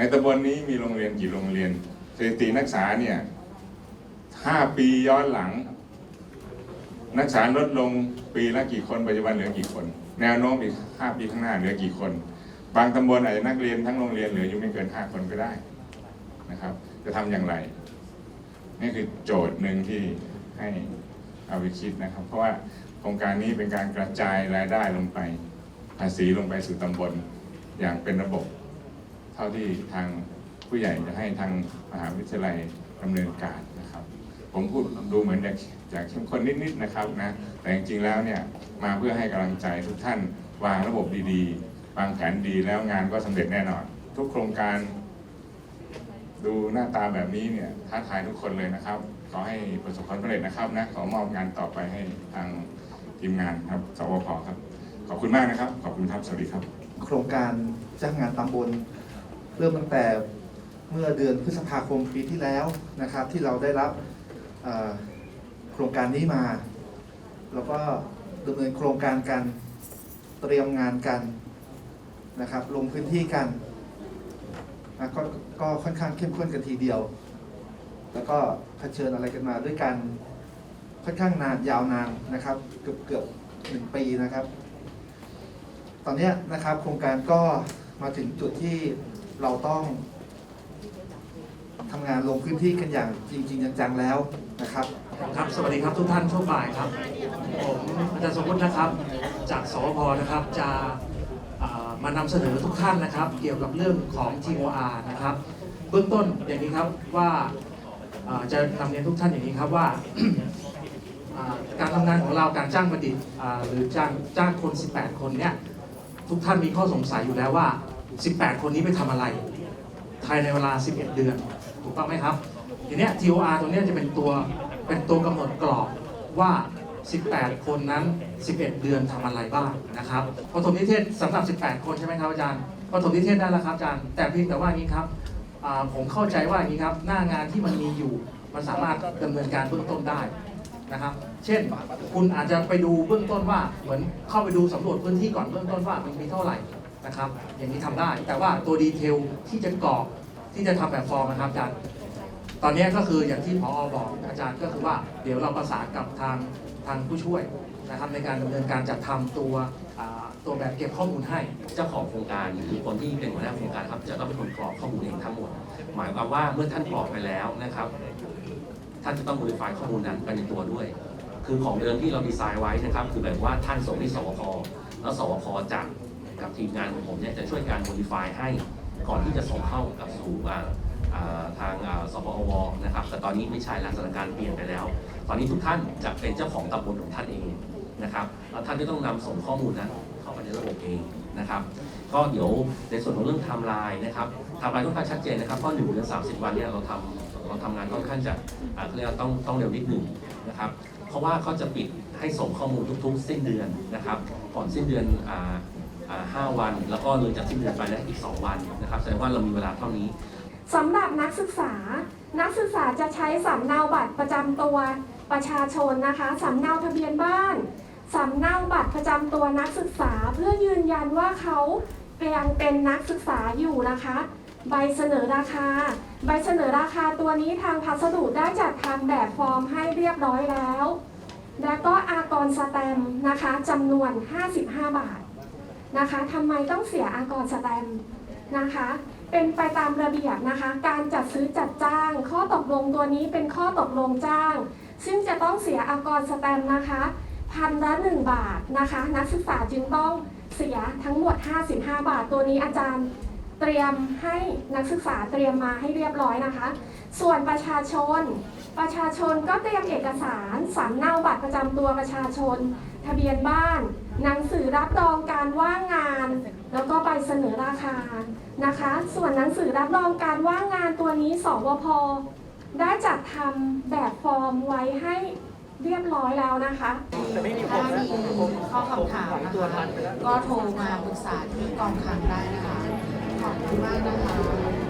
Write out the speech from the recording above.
ในตำบลนี้มีโรงเรียนกี่โรงเรียนสถิตินักศึกษาเนี่ยห้าปีย้อนหลัง นักศึกษาลดลงปีละกี่คนปัจจุบันเหลือกี่คน แนวโน้มอีกห้าปีข้างหน้าเหลือกี่คน บางตำบลอาจจะนักเรียนทั้งโรงเรียนเหลืออยู่ไม่เกินห้าคนก็ได้นะครับ จะทำอย่างไรนี่คือโจทย์หนึ่งที่ให้เอาไปคิดนะครับ เพราะว่าโครงการนี้เป็นการกระจายรายได้ลงไป ภาษีลงไปสู่ตำบลอย่างเป็นระบบ ท่าที่ทางผู้ใหญ่จะให้ทางมหาวิทยาลัยดำเนินการนะครับ ผมพูดดูเหมือนอยากอยากเข้มข้นนิดๆนะครับนะแต่จริงๆแล้วเนี่ยมาเพื่อให้กำลังใจทุกท่านวางระบบดีๆ วางแผนดีแล้วงานก็สำเร็จแน่นอน ทุกโครงการ ดูหน้าตาแบบนี้เนี่ยท้าทายทุกคนเลยนะครับ ขอให้ประสบความสำเร็จนะครับนะขอมอบงานต่อไปให้ทางทีมงานครับสวพครับ ขอบคุณมากนะครับ ขอบคุณครับ สวัสดีครับ โครงการจ้างงานตำบล เริ่มตั้งแต่เมื่อเดือนพฤษภาคมปีที่แล้วนะครับ ที่เราได้รับโครงการนี้มาแล้วก็ดำเนินโครงการกันเตรียมงานกันนะครับ ลงพื้นที่กันนะก็ก็ค่อนข้างเข้มข้นกันทีเดียว แล้วก็เผชิญอะไรกันมาด้วยกันค่อนข้างนานยาวนานนะครับ เกือบเกือบหนึ่งปีนะครับ ตอนนี้นะครับโครงการก็มาถึงจุดที่ เราต้องทำงานลงพื้นที่กันอย่างจริงๆจังๆแล้วนะครับ ครับ สวัสดีครับทุกท่านช่วงบ่ายครับ ผมอาจารย์สมพุทธนะครับ จากสวพนะครับจะอ่ามานำเสนอทุกท่านนะครับ เกี่ยวกับเรื่องของ TOR นะครับ เบื้องต้นอย่างนี้ครับว่าอ่าจะนำเรียนทุกท่านอย่างนี้ครับว่า อ่าการทำงานของเราการจ้างบัณฑิตอ่าหรือจ้างจ้างคน 18 คนเนี่ยทุกท่านมีข้อสงสัยอยู่แล้วว่า 18 คนนี้ไปทำอะไรภายในเวลา 11 เดือน ถูกต้องไหมครับ ทีเนี้ย TOR ตัวเนี้ยจะเป็นตัวเป็นตัวกำหนดกรอบว่า 18 คนนั้น 11 เดือนทำอะไรบ้างนะครับปฐมนิเทศสำหรับ 18 คนใช่ไหมครับอาจารย์ปฐมนิเทศได้แล้วครับอาจารย์แต่เพียงแต่ว่านี้ครับผมเข้าใจว่าอย่างนี้ครับหน้างานที่มันมีอยู่มันสามารถดำเนินการเบื้องต้นได้นะครับ เช่น คุณอาจจะไปดูเบื้องต้นว่าเหมือนเข้าไปดูสำรวจพื้นที่ก่อนเบื้องต้นว่ามันมีเท่าไหร่ นะครับ อย่างนี้ทำได้ แต่ว่าตัวดีเทลที่จะกรอกที่จะทำแบบฟอร์มนะครับอาจารย์ ตอนนี้ก็คืออย่างที่พอบอกอาจารย์ก็คือว่า เดี๋ยวเราประสานกับทางทางผู้ช่วยนะครับในการดำเนินการจัดทำตัวตัวแบบเก็บข้อมูลให้ เจ้าของโครงการหรือคนที่เป็นหัวหน้าโครงการครับจะต้องเป็นคนกรอกข้อมูลเองทั้งหมด หมายความว่าเมื่อท่านกรอกไปแล้วนะครับ ท่านจะต้อง modify ข้อมูลนั้นไปในตัวด้วย คือของเดิมที่เราดีไซน์ไว้นะครับ คือแบบว่าท่านส่งที่สวพแล้วสวพจา กับทีมงานของผมเนี่ยจะช่วยการ modify ให้ก่อนที่จะส่งเข้ากับสู่ทางสปอวนะครับ แต่ตอนนี้ไม่ใช่แล้วสถานการณ์เปลี่ยนไปแล้ว ตอนนี้ทุกท่านจะเป็นเจ้าของตำบลของท่านเองนะครับแล้วท่านก็ต้องนำส่งข้อมูลนั้นเข้าไปในระบบเองนะครับ ก็เดี๋ยวในส่วนของเรื่องไทม์ไลน์นะครับไทม์ไลน์ค่อนข้างชัดเจนนะครับเพราะหนึ่งเดือนสามสิบวันเนี่ยเราทำเราทำงานค่อนข้างจะอาเรียกต้องต้องเร็วนิดหนึ่งนะครับเพราะว่าเขาจะปิดให้ส่งข้อมูลทุกๆ สิ้นเดือนนะครับ ก่อนสิ้นเดือนอ ห้าวัน แล้วก็เลยจากสิ้นเดือนไปแล้วอีก 2 วันนะครับแสดงว่าเรามีเวลาเท่านี้ สำหรับนักศึกษา นักศึกษาจะใช้สำเนาบัตรประจำตัวประชาชนนะคะสำเนาทะเบียนบ้านสำเนาบัตรประจำตัวนักศึกษาเพื่อยืนยันว่าเขายังเป็นนักศึกษาอยู่นะคะ ใบเสนอราคา ใบเสนอราคาตัวนี้ทางพัสดุได้จัดทำแบบฟอร์มให้เรียบร้อยแล้ว และก็อากรสแตมนะคะจำนวน 55 บาท นะคะทำไมต้องเสียอากรสแตมนะคะ เป็นไปตามระเบียบนะคะ การจัดซื้อจัดจ้าง ข้อตกลงตัวนี้เป็นข้อตกลงจ้าง ซึ่งจะต้องเสียอากรสแตมนะคะพันละ1บาทนะคะ นักศึกษาจึงต้องเสียทั้งหมด 55 บาท ตัวนี้อาจารย์เตรียมให้นักศึกษาเตรียมมาให้เรียบร้อยนะคะ ส่วนประชาชน ประชาชนก็เตรียมเอกสารสำเนาบัตรประจำตัวประชาชน ทะเบียนบ้าน หนังสือรับรองการว่างงาน แล้วก็ใบเสนอราคานะคะ ส่วนหนังสือรับรองการว่างงานตัวนี้สวพได้จัดทำแบบฟอร์มไว้ให้เรียบร้อยแล้วนะคะถ้ามีข้อคำถามนะคะก็โทรมาปรึกษาที่กองคลังได้นะคะ ขอบคุณมากนะคะ